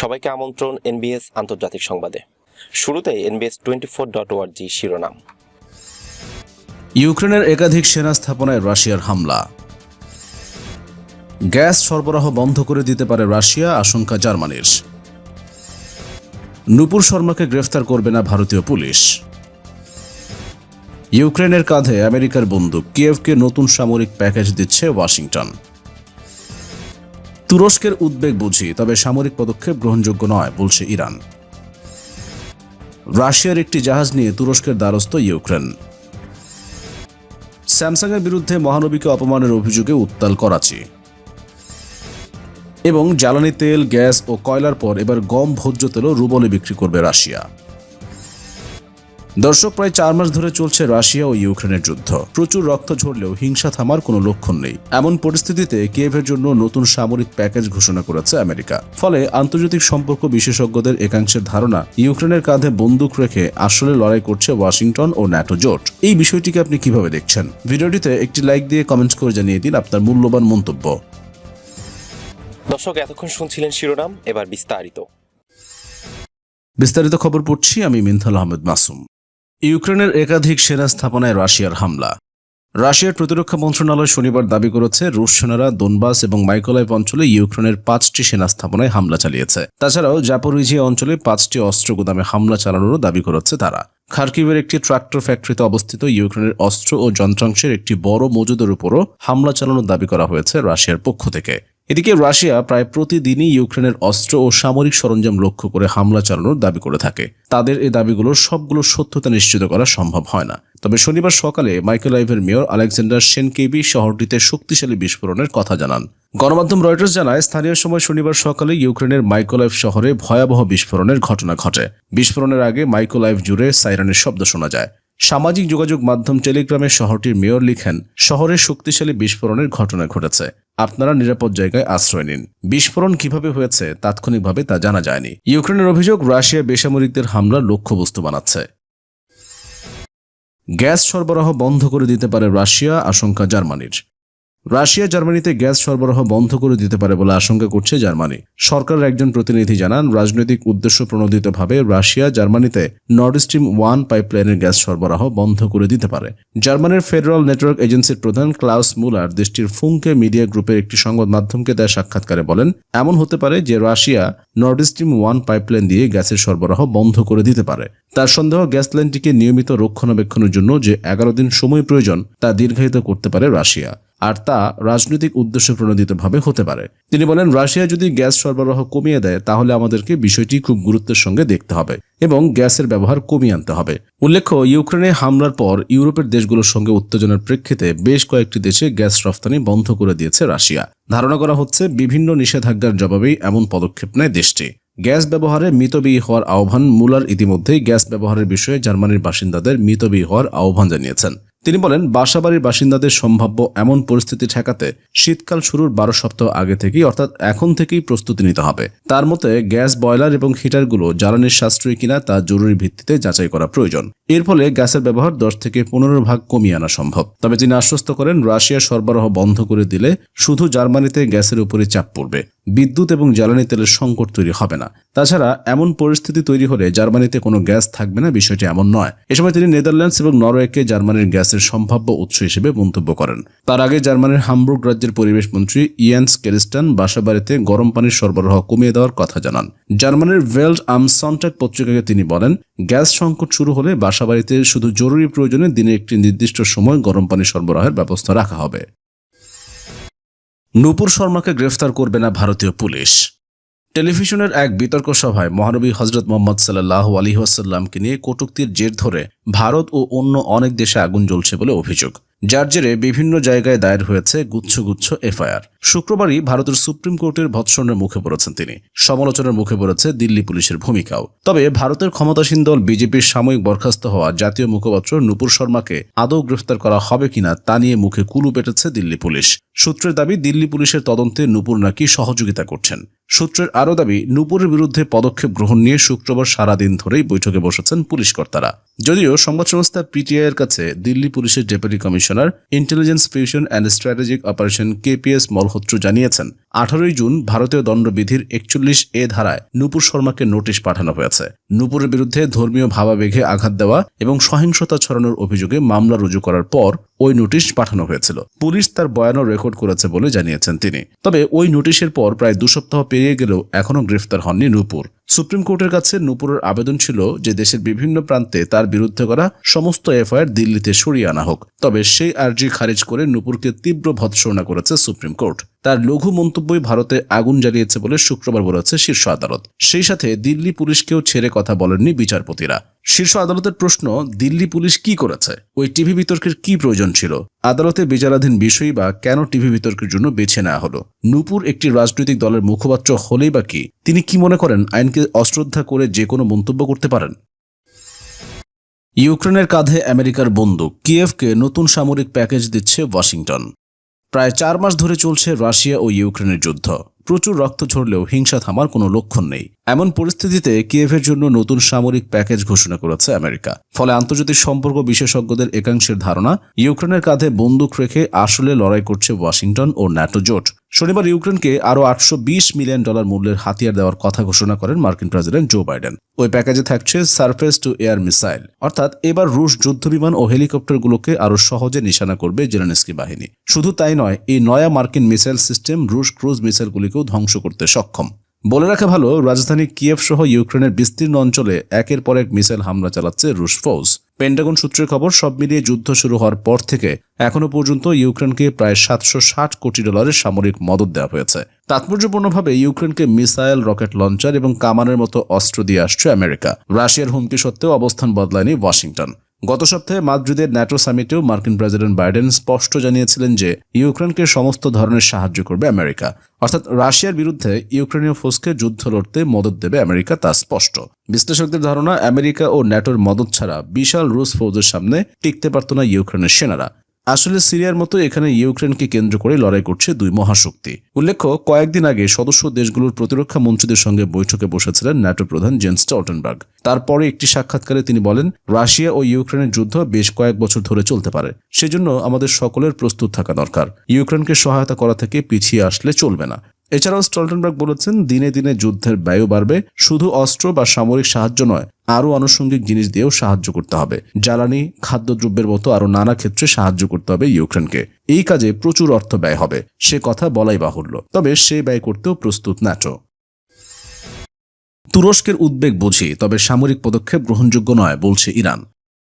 সবাইকে আমন্ত্রণ এনবিএস আন্তর্জাতিক সংবাদে। শুরুতে এনবিএস টোয়েন্টি ফোর ডট ওয়ার্জি শিরোনাম। ইউক্রেনের একাধিক সেনা স্থাপনায় রাশিয়ার হামলা। গ্যাস সরবরাহ বন্ধ করে দিতে পারে রাশিয়া, আশঙ্কা জার্মানির। নূপুর শর্মাকে গ্রেফতার করবে না ভারতীয় পুলিশ। ইউক্রেনের কাঁধে আমেরিকার বন্দুক, কিয়েভকে নতুন সামরিক প্যাকেজ দিচ্ছে ওয়াশিংটন। তুরস্কের উদ্বেগ বুঝি, তবে সামরিক পদক্ষেপ গ্রহণযোগ্য নয়, বলছে ইরান। রাশিয়ার একটি জাহাজ নিয়ে তুরস্কের দ্বারস্থ ইউক্রেন। স্যামসাংয়ের বিরুদ্ধে মহানবীকে অপমানের অভিযোগে উত্তাল করাচি। এবং জ্বালানি তেল, গ্যাস ও কয়লার পর এবার গম, ভোজ্য তেলও রুবলে বিক্রি করবে রাশিয়া। দর্শক প্রায় চার মাস ধরে চলছে রাশিয়া ও ইউক্রেনের যুদ্ধ। প্রচুর রক্ত ঝরলেও হিংসা থামার কোনো লক্ষণ নেই। এমন পরিস্থিতিতে কিয়েভের জন্য নতুন সামরিক প্যাকেজ ঘোষণা করেছে আমেরিকা। ফলে আন্তর্জাতিক সম্পর্ক বিশেষজ্ঞদের একাংশের ধারণা ইউক্রেনের কাঁধে বন্দুক রেখে আসলে লড়াই করছে ওয়াশিংটন ও ন্যাটো জোট। এই বিষয়টিকে আপনি কীভাবে দেখছেন? ভিডিওটিতে একটি লাইক দিয়ে কমেন্টস করে জানিয়ে দিন আপনার মূল্যবান মন্তব্য। দর্শক এতক্ষণ শুনছিলেন শিরোনাম এবার বিস্তারিত। বিস্তারিত খবর পড়ছি আমি মিনথাল আহমেদ মাসুম। ইউক্রেনের একাধিক সেনা স্থাপনায় রাশিয়ার হামলা। রাশিয়ার প্রতিরক্ষা মন্ত্রণালয় শনিবার দাবি করেছে, রুশ সেনারা দোনবাস এবং মাইকোলাইভ অঞ্চলে ইউক্রেনের পাঁচটি সেনা স্থাপনায় হামলা চালিয়েছে। তাছাড়াও জাপোরিজিয়া অঞ্চলে পাঁচটি অস্ত্র গুদামে হামলা চালানোরও দাবি করেছে তারা। খার্কিভের একটি ট্রাক্টর ফ্যাক্টরিতে অবস্থিত ইউক্রেনের অস্ত্র ও যন্ত্রাংশের একটি বড় মজুদের উপরও হামলা চালানোর দাবি করা হয়েছে রাশিয়ার পক্ষ থেকে। এদিকে রাশিয়া প্রায় প্রতিদিনই ইউক্রেনের অস্ত্র ও সামরিক সরঞ্জাম লক্ষ্য করে হামলা চালানোর দাবি করে থাকে। তাদের এই দাবিগুলোর সবগুলো সত্যতা নিশ্চিত করা সম্ভব হয় না। তবে শনিবার সকালে মাইকেলাইভের মেয়র আলেকজান্ডার সেনকেবি শহরটিতে শক্তিশালী বিস্ফোরণের কথা জানান। গণমাধ্যম রয়টার্স জানায়, স্থানীয় সময় শনিবার সকালে ইউক্রেনের মাইকোলাইভ শহরে ভয়াবহ বিস্ফোরণের ঘটনা ঘটে। বিস্ফোরণের আগে মাইকোলাইভ জুড়ে সাইরানের শব্দ শোনা যায়। সামাজিক যোগাযোগ মাধ্যম টেলিগ্রামে শহরটির মেয়র লিখেন শহরে শক্তিশালী বিস্ফোরণের ঘটনা ঘটেছে। আপনারা নিরাপদ জায়গায় আশ্রয় নিন। বিস্ফোরণ কীভাবে হয়েছে তাৎক্ষণিকভাবে তা জানা যায়নি। ইউক্রেনের অভিযোগ, রাশিয়া বেসামরিকদের হামলার লক্ষ্যবস্তু বানাচ্ছে। গ্যাস সরবরাহ বন্ধ করে দিতে পারে রাশিয়া, আশঙ্কা জার্মানির। রাশিয়া জার্মানিতে গ্যাস সরবরাহ বন্ধ করে দিতে পারে বলে আশঙ্কা করছে জার্মানি। সরকারের একজন প্রতিনিধি জানান, রাজনৈতিক উদ্দেশ্য প্রণোদিতভাবে রাশিয়া জার্মানিতে নর্ড স্ট্রিম ওয়ান পাইপলাইনের গ্যাস সরবরাহ বন্ধ করে দিতে পারে। জার্মানির ফেডারেল নেটওয়ার্ক এজেন্সির প্রধান ক্লাউস মুলার দেশটির ফুংকে মিডিয়া গ্রুপের একটি সংবাদ মাধ্যমকে দেয় সাক্ষাৎকারে বলেন, এমন হতে পারে যে Russia Nord Stream one pipeline দিয়ে গ্যাসের সরবরাহ বন্ধ করে দিতে পারে। তার সন্দেহ গ্যাস লাইনটিকে নিয়মিত রক্ষণাবেক্ষণের জন্য যে এগারো দিন সময় প্রয়োজন তা দীর্ঘায়িত করতে পারে রাশিয়া। আর তা রাজনৈতিক উদ্দেশ্য প্রণোদিতভাবে হতে পারে। তিনি বলেন রাশিয়া যদি গ্যাস সরবরাহ কমিয়ে দেয়, তাহলে আমাদেরকে বিষয়টি খুব গুরুত্বের সঙ্গে দেখতে হবে এবং গ্যাসের ব্যবহার কমিয়ে আনতে হবে। উল্লেখ্য, ইউক্রেনে হামলার পর ইউরোপের দেশগুলোর সঙ্গে উত্তেজনার প্রেক্ষিতে বেশ কয়েকটি দেশে গ্যাস রফতানি বন্ধ করে দিয়েছে রাশিয়া। ধারণা করা হচ্ছে, বিভিন্ন নিষেধাজ্ঞার জবাবেই এমন পদক্ষেপ নেয় দেশটি। গ্যাস ব্যবহারে মিতব্যয়ী হওয়ার আহ্বান মুলার ইতিমধ্যেই গ্যাস ব্যবহারের বিষয়ে জার্মানির বাসিন্দাদের মিতব্যয়ী হওয়ার আহ্বান জানিয়েছেন। তিনি বলেন, বাসাবাড়ির বাসিন্দাদের সম্ভাব্য এমন পরিস্থিতি ঠেকাতে শীতকাল শুরুর বারো সপ্তাহ আগে থেকেই, অর্থাৎ এখন থেকেই প্রস্তুতি নিতে হবে। তার মতে, গ্যাস বয়লার এবং হিটারগুলো জ্বালানির সাশ্রয়ী কিনা তা জরুরি ভিত্তিতে যাচাই করা প্রয়োজন। এর ফলে গ্যাসের ব্যবহার দশ থেকে পনেরো ভাগ কমিয়ে আনা সম্ভব। তবে তিনি আশ্বস্ত করেন, রাশিয়া সরবরাহ বন্ধ করে দিলে শুধু জার্মানিতে গ্যাসের উপরে চাপ পড়বে। বিদ্যুৎ এবং জ্বালানি তেলের সংকট তৈরি হবে না। তাছাড়া এমন পরিস্থিতি তৈরি হলে জার্মানিতে কোনো গ্যাস থাকবে না, বিষয়টি এমন নয়। এ সময় তিনি নেদারল্যান্ডস এবং নরওয়েকে জার্মানির গ্যাসের সম্ভাব্য উৎস হিসেবে মন্তব্য করেন। তার আগে জার্মানির হামবুর্গ রাজ্যের পরিবেশ মন্ত্রী ইয়ান্স কেরিস্টান বাসাবাড়িতে গরম পানির সরবরাহ কমিয়ে দেওয়ার কথা জানান। জার্মানির ভেল্ড আম সন্টাক পত্রিকাকে তিনি বলেন, গ্যাস সংকট শুরু হলে বাসাবাড়িতে শুধু জরুরি প্রয়োজনে দিনে একটি নির্দিষ্ট সময় গরম পানি সরবরাহের ব্যবস্থা রাখা হবে। নূপুর শর্মাকে গ্রেফতার করবে না ভারতীয় পুলিশ। টেলিভিশনের এক বিতর্ক সভায় মহানবী হজরত মোহাম্মদ সাল্লাহ আলী ওয়াসাল্লামকে নিয়ে কটুক্তির জের ধরে ভারত ও অন্য অনেক দেশে আগুন জ্বলছে বলে অভিযোগ। যার জেরে বিভিন্ন জায়গায় দায়ের হয়েছে গুচ্ছ গুচ্ছ এফআইআর। শুক্রবারই ভারতের সুপ্রিম কোর্টের ভৎসনের মুখে পড়েছেন তিনি। সমালোচনার মুখে পড়েছে দিল্লি পুলিশের ভূমিকাও। তবে ভারতের ক্ষমতাসীন দল বিজেপির সাময়িক বরখাস্ত হওয়া জাতীয় মুখপাত্র নুপুর শর্মাকে আদৌ গ্রেফতার করা হবে কিনা তা নিয়ে মুখে কুলু পেটেছে দিল্লি পুলিশ। সূত্রের দাবি, দিল্লি পুলিশের তদন্তে নুপুর নাকি সহযোগিতা করছেন। সূত্রের আরও দাবি, নুপুরের বিরুদ্ধে পদক্ষেপ গ্রহণ নিয়ে শুক্রবার সারাদিন ধরেই বৈঠকে বসেছেন পুলিশ কর্তারা। যদিও সংবাদ সংস্থা পিটিআই এর কাছে দিল্লি পুলিশের deputy commissioner intelligence fusion and strategic operation KPS Malhotra জানিয়েছেন। আঠারোই জুন ভারতীয় দণ্ডবিধির একচল্লিশ এ ধারায় নূপুর শর্মাকে নোটিশ পাঠানো হয়েছে। নূপুরের বিরুদ্ধে ধর্মীয় ভাবাবেগে আঘাত দেওয়া এবং সহিংসতা ছড়ানোর অভিযোগে মামলা রুজু করার পর ওই নোটিশ পাঠানো হয়েছিল। পুলিশ তার বয়ানও রেকর্ড করেছে বলে জানিয়েছেন তিনি। তবে ওই নোটিশের পর প্রায় দু সপ্তাহ পেরিয়ে গেলেও এখনও গ্রেফতার হননি নূপুর। সুপ্রিম কোর্টের কাছে নুপুরের আবেদন ছিল যে দেশের বিভিন্ন প্রান্তে তার বিরুদ্ধে করা সমস্ত এফআইআর দিল্লিতে সরিয়ে আনা হোক। তবে সেই আর্জি খারিজ করে নুপুরকে তীব্র ভৎসনা করেছে সুপ্রিম কোর্ট। তার লঘু মন্তব্যই ভারতে আগুন জ্বালিয়েছে বলে শুক্রবার বলেছে শীর্ষ আদালত। সেই সাথে দিল্লি পুলিশকেও ছেড়ে কথা বলেননি বিচারপতিরা। শীর্ষ আদালতের প্রশ্ন, দিল্লি পুলিশ কি করেছে? ওই টিভি বিতর্কের কি প্রয়োজন ছিল? আদালতে বিচারাধীন বিষয় বা কেন টিভি বিতর্কের জন্য বেছে নেওয়া হলো? নূপুর একটি রাজনৈতিক দলের মুখপাত্র হলেই বা কি? তিনি কি মনে করেন আইনকে অশ্রদ্ধা করে যে কোনো মন্তব্য করতে পারেন? ইউক্রেনের কাঁধে আমেরিকার বন্দুক, কিয়েভকে নতুন সামরিক প্যাকেজ দিচ্ছে ওয়াশিংটন। প্রায় চার মাস ধরে চলছে রাশিয়া ও ইউক্রেনের যুদ্ধ। প্রচুর রক্ত ঝরলেও হিংসা থামার কোনো লক্ষণ নেই। এমন পরিস্থিতিতে কিয়েভের জন্য নতুন সামরিক প্যাকেজ ঘোষণা করেছে আমেরিকা। ফলে আন্তর্জাতিক সম্পর্ক বিশেষজ্ঞদের একাংশের ধারণা, ইউক্রেনের কাঁধে বন্দুক রেখে আসলে লড়াই করছে ওয়াশিংটন ও ন্যাটো জোট। শনিবার ইউক্রেনকে আরও আটশো বিশ মিলিয়ন ডলার মূল্যের হাতিয়ার দেওয়ার কথা ঘোষণা করেন মার্কিন প্রেসিডেন্ট জো বাইডেন। ওই প্যাকেজে থাকছে সারফেস টু এয়ার মিসাইল। অর্থাৎ এবার রুশ যুদ্ধ বিমান ও হেলিকপ্টারগুলোকে আরও সহজে নিশানা করবে জেলেনস্কি বাহিনী। শুধু তাই নয়, এই নয়া মার্কিন মিসাইল সিস্টেম রুশ ক্রুজ মিসাইলগুলিকেও ধ্বংস করতে সক্ষম। বলে রাখা ভালো, রাজধানী কিয়েভ সহ ইউক্রেনের বিস্তীর্ণ অঞ্চলে একের পর এক মিসাইল হামলা চালাচ্ছে রুশ ফৌজ। পেন্টাগন সূত্রের খবর, সব মিলিয়ে যুদ্ধ শুরু হওয়ার পর থেকে এখনও পর্যন্ত ইউক্রেনকে প্রায় সাতশো ষাট কোটি ডলারের সামরিক মদত দেওয়া হয়েছে। তাৎপর্যপূর্ণভাবে ইউক্রেনকে মিসাইল, রকেট লঞ্চার এবং কামানের মতো অস্ত্র দিয়ে আসছে আমেরিকা। রাশিয়ার হুমকি সত্ত্বেও অবস্থান বদলায়নি ওয়াশিংটন। গত সপ্তাহে মাদ্রিদের ন্যাটো সামিটেও মার্কিন প্রেসিডেন্ট বাইডেন স্পষ্ট জানিয়েছিলেন যে ইউক্রেনকে সমস্ত ধরনের সাহায্য করবে আমেরিকা। অর্থাৎ রাশিয়ার বিরুদ্ধে ইউক্রেনীয় ফোর্সকে যুদ্ধ লড়তে মদত দেবে আমেরিকা, তা স্পষ্ট। বিশ্লেষকদের ধারণা, আমেরিকা ও ন্যাটোর মদত ছাড়া বিশাল রুশ ফৌজের সামনে টিকতে পারত না ইউক্রেনের সেনারা। আসলে সিরিয়ার মতো এখানে ইউক্রেনকে কেন্দ্র করে লড়াই করছে দুই মহাশক্তি। উল্লেখ্য, কয়েকদিন আগে সদস্য দেশগুলোর প্রতিরক্ষা মন্ত্রীদের সঙ্গে বৈঠকে বসেছিলেন ন্যাটো প্রধান জেন্স স্টলটেনবার্গ। তারপরে একটি সাক্ষাৎকারে তিনি বলেন, রাশিয়া ও ইউক্রেনের যুদ্ধ বেশ কয়েক বছর ধরে চলতে পারে। সেজন্য আমাদের সকলের প্রস্তুত থাকা দরকার। ইউক্রেনকে সহায়তা করা থেকে পিছিয়ে আসলে চলবে না। এছাড়াও স্টলটেনবার্গ বলেছেন, দিনে দিনে যুদ্ধের ব্যয় বাড়বে। শুধু অস্ত্র বা সামরিক সাহায্য নয়, আরও আনুষঙ্গিক জিনিস দিয়েও সাহায্য করতে হবে। জ্বালানি, খাদ্যদ্রব্যের মতো আরও নানা ক্ষেত্রে সাহায্য করতে হবে ইউক্রেনকে। এই কাজে প্রচুর অর্থ ব্যয় হবে। সে কথা বলাই বাহুল্য। তবে সে ব্যয় করতেও প্রস্তুত ন্যাটো। তুরস্কের উদ্বেগ বুঝি, তবে সামরিক পদক্ষেপ গ্রহণযোগ্য নয়, বলছে ইরান।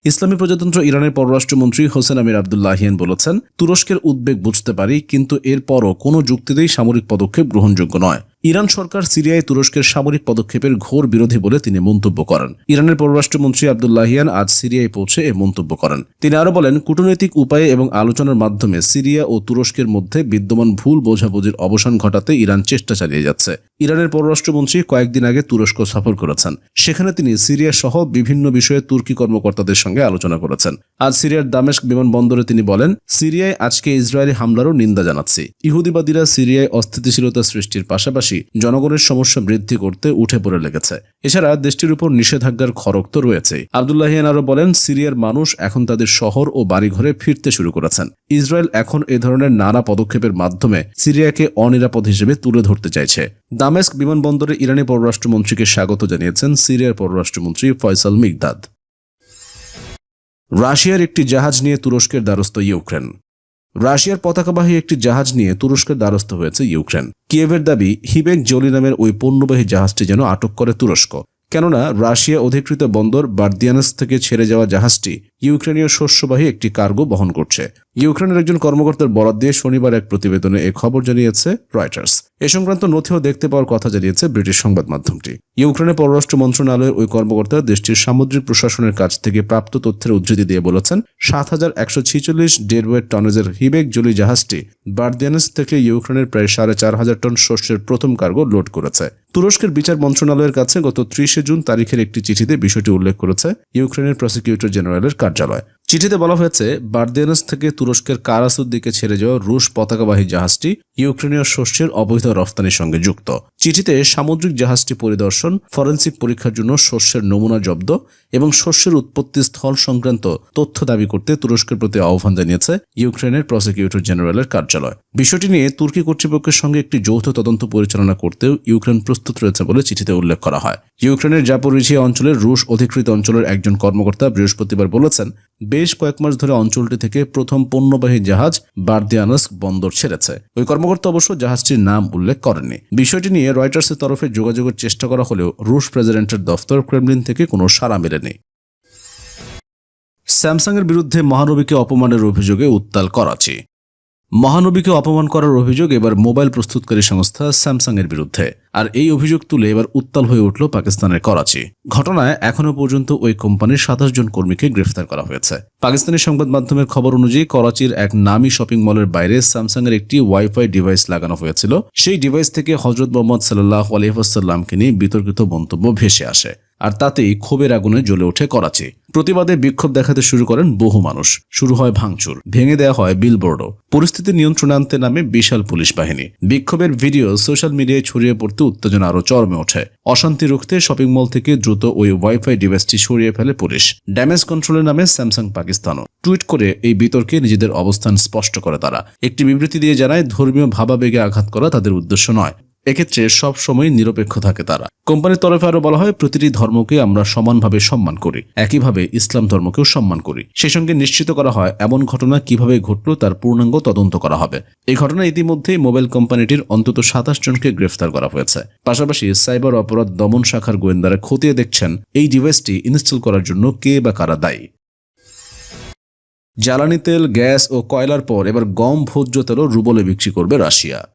ইসলামী প্রজাতন্ত্র ইরানের পররাষ্ট্রমন্ত্রী হোসেন আমির আবদুল্লাহিয়ান বলেছেন, তুরস্কের উদ্বেগ বুঝতে পারি, কিন্তু এরপরও কোনো যুক্তিতেই সামরিক পদক্ষেপ গ্রহণযোগ্য নয়। ইরান সরকার সিরিয়ায় তুরস্কের সামরিক পদক্ষেপের ঘোর বিরোধী বলে তিনি মন্তব্য করেন। ইরানের পররাষ্ট্রমন্ত্রী আবদুল্লাহিয়ান আজ সিরিয়ায় পৌঁছে এ মন্তব্য করেন। তিনি আরও বলেন, কূটনৈতিক উপায়ে এবং আলোচনার মাধ্যমে সিরিয়া ও তুরস্কের মধ্যে বিদ্যমান ভুল বোঝাবুঝির অবসান ঘটাতে ইরান চেষ্টা চালিয়ে যাচ্ছে। ইরানের পররাষ্ট্রমন্ত্রী কয়েকদিন আগে তুরস্ক সফর করেছেন। সেখানে তিনি সিরিয়া সহ বিভিন্ন বিষয়ে তুর্কি কর্মকর্তাদের সঙ্গে আলোচনা করেছেন। আজ সিরিয়ার দামেস্ক বিমানবন্দরে তিনি বলেন, সিরিয়ায় আজকে ইসরায়েলি হামলারও নিন্দা জানাচ্ছি। ইহুদিবাদীরা সিরিয়ায় অস্থিতিশীলতা সৃষ্টির পাশাপাশি জনগণের সমস্যা বৃদ্ধি করতে উঠে পড়ে লেগেছে। এছাড়া দেশটির উপর নিষেধাজ্ঞার খড়ক তো রয়েছে আবদুল্লাহিয়ান আরও বলেন, সিরিয়ার মানুষ এখন তাদের শহর ও বাড়িঘরে ফিরতে শুরু করেছেন। ইসরায়েল এখন এ ধরনের নানা পদক্ষেপের মাধ্যমে সিরিয়াকে অনিরাপদ হিসেবে তুলে ধরতে চাইছে। দামেস্ক বিমানবন্দরে ইরানি পররাষ্ট্রমন্ত্রীকে স্বাগত জানিয়েছেন সিরিয়ার পররাষ্ট্রমন্ত্রী ফয়সাল মিগদাদ। রাশিয়ার একটি জাহাজ নিয়ে তুরস্কের দ্বারস্থ ইউক্রেন। রাশিয়ার পতাকাবাহী একটি জাহাজ নিয়ে তুরস্কের দ্বারস্থ হয়েছে ইউক্রেন। কিয়েভের দাবি, হিবেক জলি নামের ওই পণ্যবাহী জাহাজটি যেন আটক করে তুরস্ক। কেননা, রাশিয়া অধিকৃত বন্দর বার্দিয়ানস থেকে ছেড়ে যাওয়া জাহাজটি ইউক্রেনীয় শস্যবাহী একটি কার্গো বহন করছে। ইউক্রেনের একজন কর্মকর্তার বরাদ দিয়ে শনিবার এক প্রতিবেদনে এ খবর জানিয়েছে রয়টার্স এ সংক্রান্ত নথিও দেখতে পাওয়ার কথা জানিয়েছে ব্রিটিশ সংবাদ মাধ্যমটি। ইউক্রেনের পররাষ্ট্র মন্ত্রণালয়ের ওই কর্মকর্তা দেশটির সামুদ্রিক প্রশাসনের কাছ থেকে প্রাপ্ত তথ্যের উদ্ধৃতি দিয়ে বলেছেন, সাত হাজার একশো ছিচল্লিশ ডেডওয়েট টনেজের হিবেক জলি জাহাজটি বার্দিয়ানস থেকে ইউক্রেনের প্রায় সাড়ে চার হাজার টন শস্যের প্রথম কার্গো লোড করেছে। তুরস্কের বিচার মন্ত্রণালয়ের কাছে গত ত্রিশে জুন তারিখের একটি চিঠিতে বিষয়টি উল্লেখ করেছে। ইউক্রেনের প্রসিকিউটর জেনারেলের কার্যালয়। চিঠিতে বলা হয়েছে, বার্দেনাস থেকে তুরস্কের কারাসুর দিকে ছেড়ে যাওয়া রুশ পতাকাবাহী জাহাজটি ইউক্রেনীয় শস্যের অবৈধ রফতানির সঙ্গে যুক্ত। চিঠিতে সামুদ্রিক জাহাজটি পরিদর্শন, ফরেন্সিক পরীক্ষার জন্য শস্যের নমুনা জব্দ এবং শস্যের উৎপত্তি স্থল সংক্রান্ত তথ্য দাবি করতে তুরস্কের প্রতি আহ্বান জানিয়েছে ইউক্রেনের প্রসিকিউটর জেনারেলের কার্যালয়। বিষয়টি নিয়ে তুর্কি কর্তৃপক্ষের সঙ্গে একটি যৌথ তদন্ত পরিচালনা করতেও ইউক্রেন প্রস্তুত রয়েছে বলে চিঠিতে উল্লেখ করা হয়। ইউক্রেনের জাপোরিঝিয়া অঞ্চলের রুশ অধিকৃত অঞ্চলের একজন কর্মকর্তা বৃহস্পতিবার বলেছেন, বেশ কয়েক মাস ধরে অঞ্চলটি থেকে প্রথম পণ্যবাহী জাহাজ বার্দিয়ানস্ক বন্দর ছেড়েছে। ওই কর্মকর্তা অবশ্য জাহাজটির নাম উল্লেখ করেননি। বিষয়টি নিয়ে রয়টার্সের তরফে যোগাযোগের চেষ্টা করা হলেও রুশ প্রেসিডেন্টের দফতর ক্রেমলিন থেকে কোনো সাড়া মেলেনি। স্যামসাংয়ের বিরুদ্ধে মহানবীকে অপমানের অভিযোগে উত্তাল করাচি। মহানবীকে অপমান করার অভিযোগ এবার মোবাইল প্রস্তুতকারী সংস্থা স্যামসাংয়ের বিরুদ্ধে। আর এই অভিযোগ তুলে এবার উত্তাল হয়ে উঠল পাকিস্তানের করাচি। ঘটনায় এখনও পর্যন্ত ওই কোম্পানির সাতাশ জন কর্মীকে গ্রেফতার করা হয়েছে। পাকিস্তানি সংবাদ মাধ্যমের খবর অনুযায়ী করাচির এক নামী শপিং মলের বাইরে স্যামসাংয়ের একটি ওয়াইফাই ডিভাইস লাগানো হয়েছিল। সেই ডিভাইস থেকে হজরত মোহাম্মদ সাল্লাহ আলহিহাসাল্লামকে নিয়ে বিতর্কিত মন্তব্য ভেসে আসে। আর তাতেই ক্ষোভের আগুনে জ্বলে ওঠে করাচি। প্রতিবাদে বিক্ষোভ দেখাতে শুরু করেন বহু মানুষ। শুরু হয় ভাঙচুর। ভেঙে দেওয়া হয় বিলবোর্ডও। পরিস্থিতি নিয়ন্ত্রণে আনতে নামে বিশাল পুলিশ বাহিনী। বিক্ষোভের ভিডিও সোশ্যাল মিডিয়ায় ছড়িয়ে পড়তে উত্তেজনা আরও চরমে ওঠে। অশান্তি রুখতে শপিং মল থেকে দ্রুত ওই ওয়াইফাই ডিভাইসটি সরিয়ে ফেলে পুলিশ। ড্যামেজ কন্ট্রোলের নামে স্যামসাং পাকিস্তানও। টুইট করে এই বিতর্কে নিজেদের অবস্থান স্পষ্ট করে তারা। একটি বিবৃতি দিয়ে জানায়, ধর্মীয় ভাবাবেগে আঘাত করা তাদের উদ্দেশ্য নয়। এক্ষেত্রে সব সময় নিরপেক্ষ থাকে তারা। কোম্পানির তরফে আরও বলা হয়, প্রতিটি ধর্মকে আমরা সমানভাবে সম্মান করি। একইভাবে ইসলাম ধর্মকেও সম্মান করি। সেই সঙ্গে নিশ্চিত করা হয়, এমন ঘটনা কীভাবে ঘটল তার পূর্ণাঙ্গ তদন্ত করা হবে। এই ঘটনা ইতিমধ্যেই মোবাইল কোম্পানিটির অন্তত সাতাশ জনকে গ্রেফতার করা হয়েছে। পাশাপাশি সাইবার অপরাধ দমন শাখার গোয়েন্দারা খতিয়ে দেখছেন, এই ডিভাইসটি ইনস্টল করার জন্য কে বা কারা দায়ী। জ্বালানি তেল, গ্যাস ও কয়লার পর এবার গম, ভোজ্য তেলও রুবলে বিক্রি করবে রাশিয়া।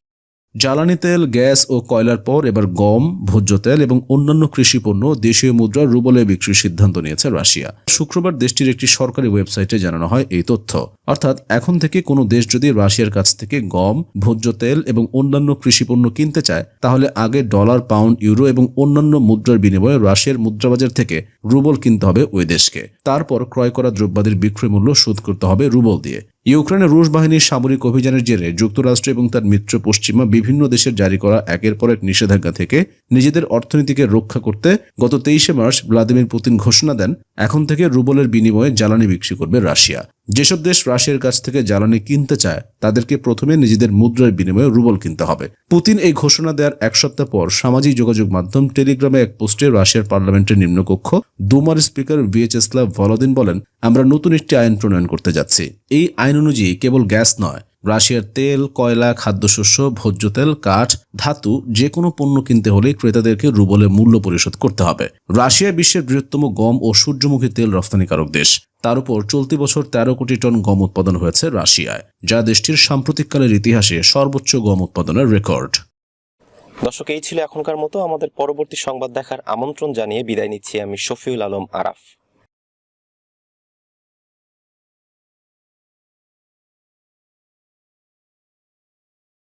জ্বালানি তেল, গ্যাস ও কয়লার পর এবার গম, ভোজ্য তেল এবং অন্যান্য কৃষি পণ্য, দেশীয় মুদ্রা, রুবলে বিক্রির সিদ্ধান্ত নিয়েছে রাশিয়া। শুক্রবার দেশটির একটি সরকারি ওয়েবসাইটে জানানো হয় এই তথ্য। অর্থাৎ এখন থেকে কোনো দেশ যদি রাশিয়ার কাছ থেকে গম, ভোজ্য তেল এবং অন্যান্য কৃষি পণ্য কিনতে চায়, তাহলে আগে ডলার, পাউন্ড, ইউরো এবং অন্যান্য মুদ্রার বিনিময়ে রাশিয়ার মুদ্রাবাজার থেকে রুবল কিনতে হবে ওই দেশকে। তারপর ক্রয় করা দ্রব্যাদির বিক্রয় মূল্য শোধ করতে হবে রুবল দিয়ে। ইউক্রেনে রুশ বাহিনীর সামরিক অভিযানের জেরে যুক্তরাষ্ট্র এবং তার মিত্র পশ্চিমা বিভিন্ন দেশের জারি করা একের পর এক নিষেধাজ্ঞা থেকে নিজেদের অর্থনীতিকে রক্ষা করতে গত তেইশে মার্চ ভ্লাদিমির পুতিন ঘোষণা দেন, এখন থেকে রুবলের বিনিময়ে জ্বালানি বিক্রি করবে রাশিয়া। যেসব দেশ রাশিয়ার কাছ থেকে জ্বালানি কিনতে চায়, তাদেরকে প্রথমে নিজেদের মুদ্রার বিনিময়ে রুবল কিনতে হবে। পুতিন এই ঘোষণা দেওয়ার এক সপ্তাহ পর সামাজিক যোগাযোগ মাধ্যম টেলিগ্রামে এক পোস্টে রাশিয়ার পার্লামেন্টের নিম্নকক্ষ, দুমার স্পিকার ভিএচএসলাভ ভলোদিন বলেন, আমরা নতুন একটি আইন প্রণয়ন করতে যাচ্ছি। এই আইন অনুযায়ী কেবল গ্যাস নয় রাশিয়ার তেল, কয়লা, খাদ্যশস্য ভোজ্য তেল কাঠ, ধাতু যে কোনো পণ্য কিনতে হলে ক্রেতাদেরকে রুবলে মূল্য পরিশোধ করতে হবে। রাশিয়া বিশ্বের বৃহত্তম গম ও সূর্যমুখী তেল রফতানিকারক দেশ। তার উপর চলতি বছর তেরো কোটি টন গম উৎপাদন হয়েছে রাশিয়ায়, যা দেশটির সাম্প্রতিককালের ইতিহাসে সর্বোচ্চ গম উৎপাদনের রেকর্ড। দর্শক, এই ছিল এখনকার মতো। আমাদের পরবর্তী সংবাদ দেখার আমন্ত্রণ জানিয়ে বিদায় নিচ্ছি আমি শফিউল আলম আরাফ।